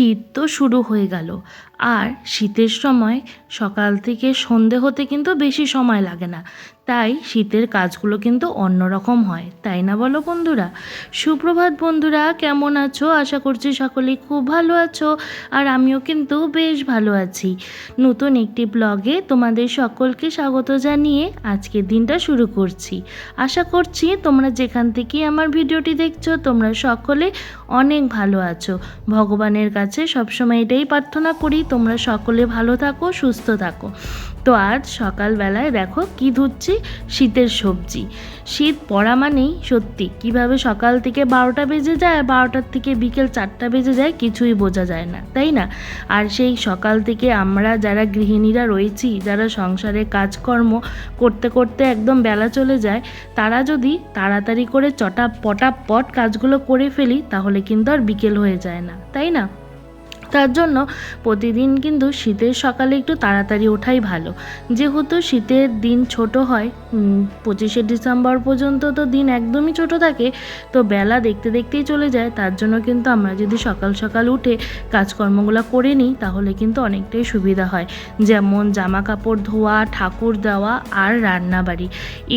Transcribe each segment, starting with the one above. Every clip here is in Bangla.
শীত তো শুরু হয়ে গেল। আর শীতের সময় সকাল থেকে সন্ধে হতে কিন্তু বেশি সময় লাগে না। তাই শীতের কাজগুলো কিন্তু অন্যরকম হয়, তাই না বলো বন্ধুরা? সুপ্রভাত বন্ধুরা, কেমন আছো? আশা করছি সকলেই খুব ভালো আছো আর আমিও কিন্তু বেশ ভালো আছি। নতুন একটি ব্লগে তোমাদের সকলকে স্বাগত জানিয়ে আজকের দিনটা শুরু করছি। আশা করছি তোমরা যেখান থেকে আমার ভিডিওটি দেখছ, তোমরা সকলে অনেক ভালো আছো। ভগবানের কাছে সবসময় এটাই প্রার্থনা করি, তোমরা সকলে ভালো থাকো, সুস্থ থাকো। তো আজ সকালবেলায় দেখো কি ধুচ্ছি? শীতের সবজি। শীত পড়া মানেই সত্যি, কীভাবে সকাল থেকে বারোটা বেজে যায় বারোটার থেকে বিকেল চারটা বেজে যায় কিছুই বোঝা যায় না, তাই না? আর সেই সকাল থেকে আমরা যারা গৃহিণীরা রয়েছি, যারা সংসারে কাজকর্ম করতে করতে একদম বেলা চলে যায়, তারা যদি তাড়াতাড়ি করে চটা পটাপট কাজগুলো করে ফেলি, তাহলে কিন্তু আর বিকেল হয়ে যায় না, তাই না? তার জন্য প্রতিদিন কিন্তু শীতের সকালে একটু তাড়াতাড়ি ওঠাই ভালো। যেহেতু শীতের দিন ছোট হয় পঁচিশে ডিসেম্বর পর্যন্ত তো দিন একদমই ছোট থাকে, তো বেলা দেখতে দেখতেই চলে যায়। তার জন্য কিন্তু আমরা যদি সকাল সকাল উঠে কাজকর্মগুলো করে নিই, তাহলে কিন্তু অনেকটাই সুবিধা হয়। যেমন জামা কাপড় ধোয়া, ঠাকুর দেওয়া আর রান্নাবাড়ি।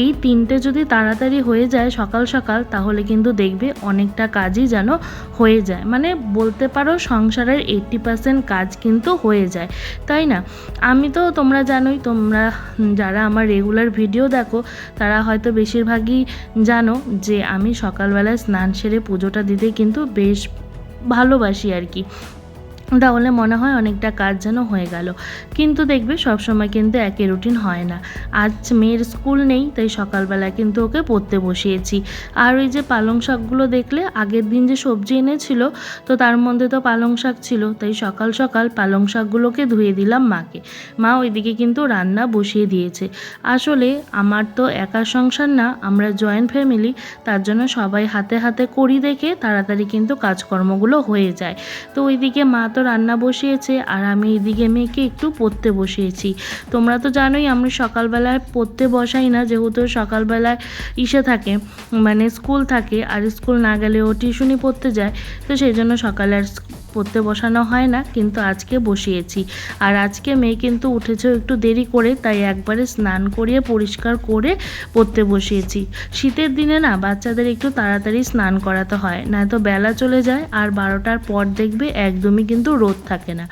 এই তিনটে যদি তাড়াতাড়ি হয়ে যায় সকাল সকাল, তাহলে কিন্তু দেখবে অনেকটা কাজই যেন হয়ে যায়। মানে বলতে পারো সংসারের এইট্টি পার্সেন্ট কাজ কিন্তু হয়ে যায়, তাই না? আমি তো তোমরা জানোই, তোমরা যারা আমার রেগুলার ভিডিও দেখো, তারা হয়তো বেশিরভাগই জানো যে আমি সকালবেলায় স্নান সেরে পুজোটা দিতে কিন্তু বেশ ভালোবাসি আর কি। তাহলে মনে হয় অনেকটা কাজ যেন হয়ে গেল। কিন্তু দেখবে সবসময় কিন্তু একই রুটিন হয় না। আজ মেয়ের স্কুল নেই, তাই সকালবেলা কিন্তু ওকে পড়তে বসিয়েছি। আর ওই যে পালং শাকগুলো দেখলে, আগের দিন যে সবজি এনেছিল, তো তার মধ্যে তো পালং শাক ছিল। তাই সকাল সকাল পালং শাকগুলোকে ধুয়ে দিলাম মাকে। মা ওইদিকে কিন্তু রান্না বসিয়ে দিয়েছে। আসলে আমার তো একা সংসার না, আমরা জয়েন্ট ফ্যামিলি তার জন্য সবাই হাতে হাতে করি দেখে তাড়াতাড়ি কিন্তু কাজকর্মগুলো হয়ে যায়। তো ওইদিকে মা তো রান্না বসিয়েছে আর আমি এদিকে মেয়েকে একটু পড়তে বসিয়েছি। তোমরা তো জানোই আমি সকালবেলায় পড়তে বসাই না, যেহেতু সকালবেলায় ইসে থাকে মানে স্কুল থাকে আর স্কুল না গেলে ও টিউশনি পড়তে যায়, তো সেই জন্য সকালে আর পড়তে বসানো হয় না, কিন্তু আজকে বসিয়েছি। আর আজকে মেয়ে কিন্তু উঠেছে একটু দেরি করে, তাই একবারে স্নান করিয়ে পরিষ্কার করে পড়তে বসিয়েছি। শীতের দিনে না, বাচ্চাদের একটু তাড়াতাড়ি স্নান করাতে হয়, নয়তো বেলা চলে যায় আর বারোটার পর দেখবে একদমই কিন্তু রোদ থাকে না।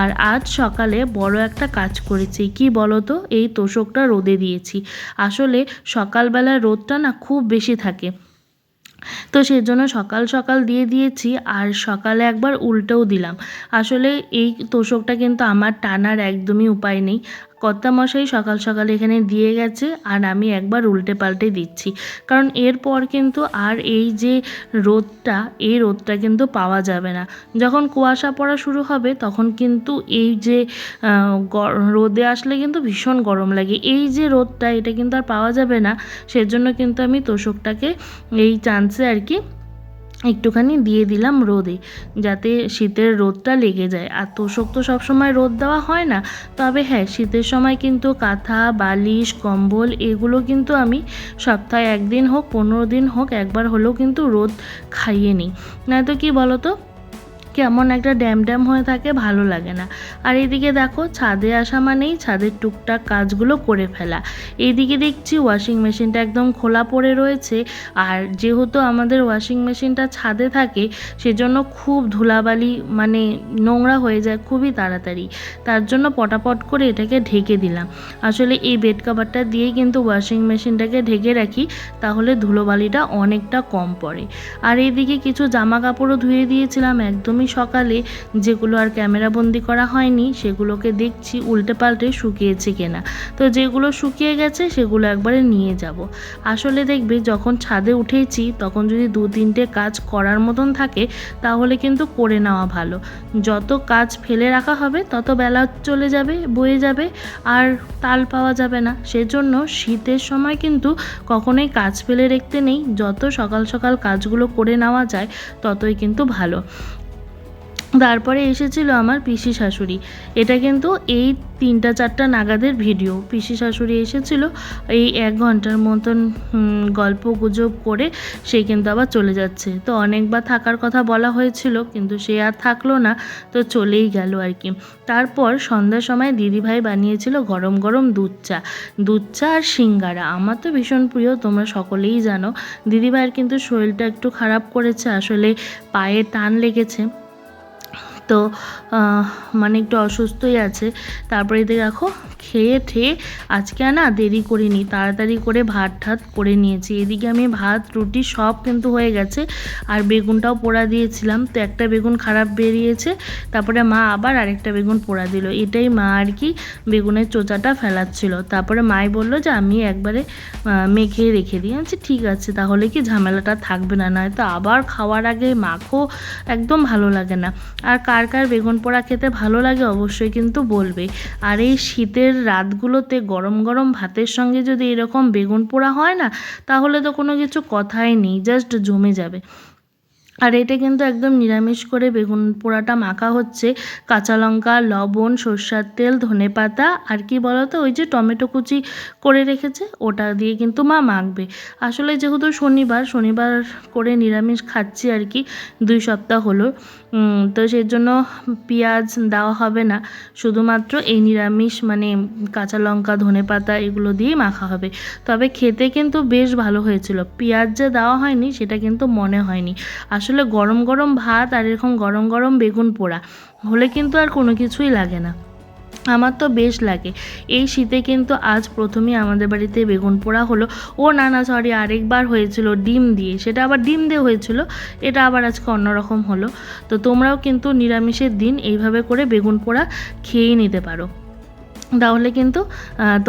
আর আজ সকালে বড় একটা কাজ করেছি, কি বলো তো এই তোষকটা রোদে দিয়েছি। আসলে সকালবেলা রোদটা না খুব বেশি থাকে। তো সেই জন্য সকাল সকাল দিয়ে দিয়েছি আর সকালে একবার উল্টেও দিলাম। আসলে এই তোষকটা কিন্তু আমার টানার একদমই উপায় নেই। কর্তামশাই সকাল সকাল এখানে দিয়ে গেছে আর আমি একবার উল্টে পাল্টে দিচ্ছি। কারণ এরপর কিন্তু আর এই যে রোদটা, এই রোদটা কিন্তু পাওয়া যাবে না। যখন কুয়াশা পড়া শুরু হবে, তখন কিন্তু এই যে রোদে আসলে কিন্তু ভীষণ গরম লাগে। এই যে রোদটা, এটা কিন্তু আর পাওয়া যাবে না। সেজন্য কিন্তু আমি তোষকটাকে এই চান্সে আর কি একটুখানি দিয়ে দিলাম রোদে, যাতে শীতের রোদটা লেগে যায়। আর তোষক তো সবসময় রোদ দেওয়া হয় না, তবে হ্যাঁ শীতের সময় কিন্তু কাঁথা, বালিশ, কম্বল এগুলো কিন্তু আমি সপ্তাহে একদিন হোক, পনেরো দিন হোক, একবার হলেও কিন্তু রোদ খাইয়ে নিই। নয়তো কী বলো তো কেমন একটা ড্যাম ড্যাম হয়ে থাকে, ভালো লাগে না। আর এদিকে দেখো, ছাদে আসা মানেই ছাদের টুকটাক কাজগুলো করে ফেলা। এইদিকে দেখছি ওয়াশিং মেশিনটা একদম খোলা পড়ে রয়েছে। আর যেহেতু আমাদের ওয়াশিং মেশিনটা ছাদে থাকে, সেজন্য খুব ধুলাবালি মানে নোংরা হয়ে যায় খুবই তাড়াতাড়ি। তার জন্য পটাপট করে এটাকে ঢেকে দিলাম। আসলে এই বেড কাভারটা দিয়েই কিন্তু ওয়াশিং মেশিনটাকে ঢেকে রাখি, তাহলে ধুলোবালিটা অনেকটা কম পড়ে। আর এইদিকে কিছু জামা কাপড়ও ধুয়ে দিয়েছিলাম, একদমই সকালে যেগুলো আর ক্যামেরা বন্দি করা হয়নি, সেগুলোকে দেখছি, উল্টে পাল্টে শুকিয়েছে কিনা। তো যেগুলো শুকিয়ে গেছে, সেগুলো একবারে নিয়ে যাব। আসলে দেখবে, যখন ছাদে উঠেছি, তখন যদি দু তিনটে কাজ করার মতন থাকে, তাহলে কিন্তু করে নেওয়া ভালো। যত কাজ ফেলে রাখা হবে, তত বেলা চলে যাবে, বয়ে যাবে, আর তাল পাওয়া যাবে না। সেজন্য শীতের সময় কিন্তু কখনোই কাজ ফেলে রাখতে নেই। যত সকাল সকাল কাজগুলো করে নেওয়া যায়, ততই কিন্তু ভালো। তারপরে এসেছিল আমার পিসি শাশুড়ি। এটা কিন্তু এই তিনটা চারটা নাগাদের ভিডিও। পিসি শাশুড়ি এসেছিল এই এক ঘণ্টার মতন গল্প গুজব করে সে কিন্তু আবার চলে যাচ্ছে। তো অনেকবার থাকার কথা বলা হয়েছিল, কিন্তু সে আর থাকল না, তো চলেই গেল আর কি। তারপর সন্ধ্যার সময় দিদিভাই বানিয়েছিল গরম গরম দুধ চা। দুধ চা আর সিঙ্গারা। আমার তো ভীষণ প্রিয়, তোমরা সকলেই জানো। দিদিভাইয়ের কিন্তু শরীরটা একটু খারাপ করেছে, আসলে পায়ে টান লেগেছে। তো মানে একটু অসুস্থই আছে। তারপরে এদিকে দেখো খেয়ে ঠেয়ে আজকে না দেরি করিনি তাড়াতাড়ি করে ভাত ঠাত করে নিয়েছি। এদিকে আমি ভাত রুটি সব কিন্তু হয়ে গেছে আর বেগুনটাও পোড়া দিয়েছিলাম। তো একটা বেগুন খারাপ বেরিয়েছে তারপরে মা আবার আরেকটা বেগুন পোড়া দিল। এটাই মা আর কি বেগুনের চোচাটা ফেলাচ্ছিল। তারপরে মাই বলল যে আমি একবারে মেখে রেখে দিই। বলছি, ঠিক আছে তাহলে কি ঝামেলাটা থাকবে না নয়তো আবার খাওয়ার আগে মাখো একদম ভালো লাগে না। আর কার কার বেগুন পোড়া খেতে ভালো লাগে অবশ্যই কিন্তু বলবে। আর এই শীতের রাতগুলোতে গরম গরম ভাতের সঙ্গে যদি এরকম বেগুন পোড়া হয় না, তাহলে তো কোনো কিছু কথাই নেই জাস্ট জমে যাবে। আর এটা কিন্তু একদম নিরামিষ করে বেগুন পোড়াটা মাখা হচ্ছে। কাঁচা লঙ্কা, লবণ, সর্ষার তেল ধনেপাতা আর কি বলতো, ওই যে টমেটো কুচি করে রেখেছে, ওটা দিয়ে কিন্তু মা মাখবে। আসলে যেহেতু শনিবার শনিবার করে নিরামিষ খাচ্ছি আর কি, দুই সপ্তাহ হলো। তো সেই জন্য পেঁয়াজ দেওয়া হবে না, শুধুমাত্র এই নিরামিষ মানে কাঁচা লঙ্কা ধনেপাতা এগুলো দিয়েই মাখা হবে। তবে খেতে কিন্তু বেশ ভালো হয়েছিল। পেঁয়াজ যে দেওয়া হয়নি, সেটা কিন্তু মনে হয়নি। আসলে গরম গরম ভাত আর এরকম গরম গরম বেগুন পোড়া, হলে কিন্তু আর কোনো কিছুই লাগে না। আমার তো বেশ লাগে। এই শীতে কিন্তু আজ প্রথমেই আমাদের বাড়িতে বেগুন পোড়া হলো। ও না না সরি, আরেকবার হয়েছিল ডিম দিয়ে। সেটা আবার ডিম দিয়ে হয়েছিল, এটা আবার আজকে অন্যরকম হলো। তো তোমরাও কিন্তু নিরামিষের দিন এইভাবে করে বেগুন পোড়া খেয়েই নিতে পারো। তাহলে কিন্তু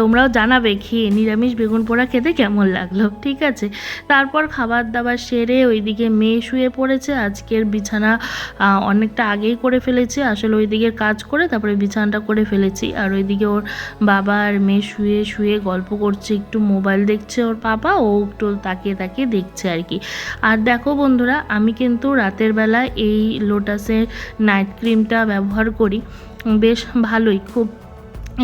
তোমরাও জানাবে খেয়ে নিরামিষ বেগুন পোড়া খেতে কেমন লাগল, ঠিক আছে? তারপর খাবার দাবার সেরে ওইদিকে মেয়ে শুয়ে পড়েছে, আজকের বিছানা অনেকটা আগেই করে ফেলেছি, আসলে ওই দিকের কাজ করে তারপরে বিছানাটা করে ফেলেছি, আর ওইদিকে ওর বাবা আর মেয়ে শুয়ে শুয়ে গল্প করছে, একটু মোবাইল দেখছে ওর পাপা, ও একটু তাকিয়ে তাকিয়ে দেখছে আর কি। আর দেখো বন্ধুরা, আমি কিন্তু রাতের বেলা এই লোটাসের নাইট ক্রিমটা ব্যবহার করি, বেশ ভালোই, খুব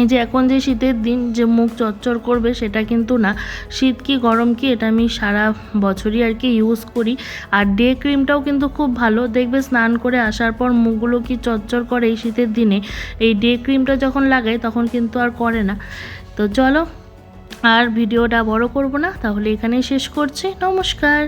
এই যে এখন যে শীতের দিন, যে মুখ চচ্চর করবে সেটা কিন্তু না। শীত কি গরম কি, এটা আমি সারা বছরই আর কি ইউজ করি। আর ডে ক্রিমটাও কিন্তু খুব ভালো। দেখবে স্নান করে আসার পর মুখগুলো কি চচ্চর করে এই শীতের দিনে? এই ডে ক্রিমটা যখন লাগাই তখন কিন্তু আর করে না। তো চলো, আর ভিডিওটা বড় করব না। তাহলে এখানেই শেষ করছি। নমস্কার।